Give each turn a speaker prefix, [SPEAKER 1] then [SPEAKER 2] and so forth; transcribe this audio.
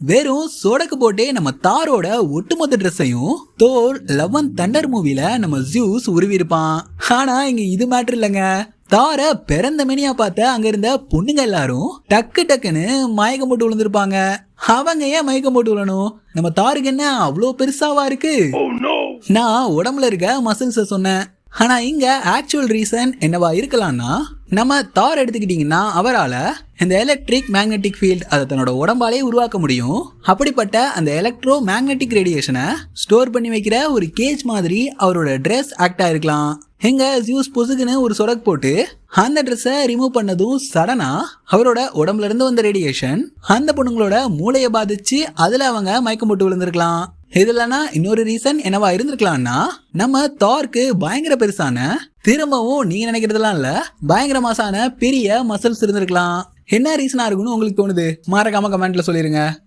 [SPEAKER 1] வெறும் சொடக்கு போட்டே நம்ம தாரோட ஒட்டுமொத்த ட்ரெஸ்ஸையும் தோர் லெவன் தண்டர் மூவில நம்ம ஜூஸ் உருவிருப்பான். ஆனா இங்க இது மேட்ரு இல்லைங்க. தார பிறந்த மணியா பார்த்த அங்க இருந்த பொண்ணுங்க எல்லாரும் டக்கு டக்குன்னு மயக்கம் போட்டு விழுந்திருப்பாங்க. அவங்க ஏன் மயக்கம் போட்டு விழணும்? நம்ம தாருக்கு என்ன அவ்வளோ பெருசாவா இருக்கு? நான் உடம்புல இருக்க மசில்ஸை சொன்னேன். ஆனா இங்க ஆக்சுவல் ரீசன் என்னவா இருக்கலாம்னா நம்ம தார் எடுத்துக்கிட்டிங்கன்னா அவரால் இந்த எலக்ட்ரிக் மேக்னெட்டிக் ஃபீல்ட் அதை தன்னோட உடம்பாலே உருவாக்க முடியும். அப்படிப்பட்ட அந்த எலக்ட்ரோ மேக்னெட்டிக் ரேடியேஷனை ஸ்டோர் பண்ணி வைக்கிற ஒரு கேஜ் மாதிரி அவரோட ட்ரெஸ் ஆக்ட் ஆயிருக்கலாம். எங்க ஜியூஸ் பொசுக்குன்னு ஒரு சொடக் போட்டு அந்த ட்ரெஸ்ஸை ரிமூவ் பண்ணதும் சடனா அவரோட உடம்புல இருந்து வந்த ரேடியேஷன் அந்த பொண்ணுங்களோட மூளையை பாதிச்சு அதில் அவங்க மயக்கம் போட்டு விழுந்திருக்கலாம். இதுலனா இன்னொரு ரீசன் என்னவா இருந்திருக்கலாம்னா நம்ம தார்க்கு பயங்கர பெருசான திரும்பவும் நீங்க நினைக்கிறதெல்லாம் இல்ல பயங்கர மாசான பெரிய மசில்ஸ் இருந்திருக்கலாம். என்ன ரீசனா இருக்குன்னு உங்களுக்கு தோணுது? மறக்காம கமெண்ட்ல சொல்லிருங்க.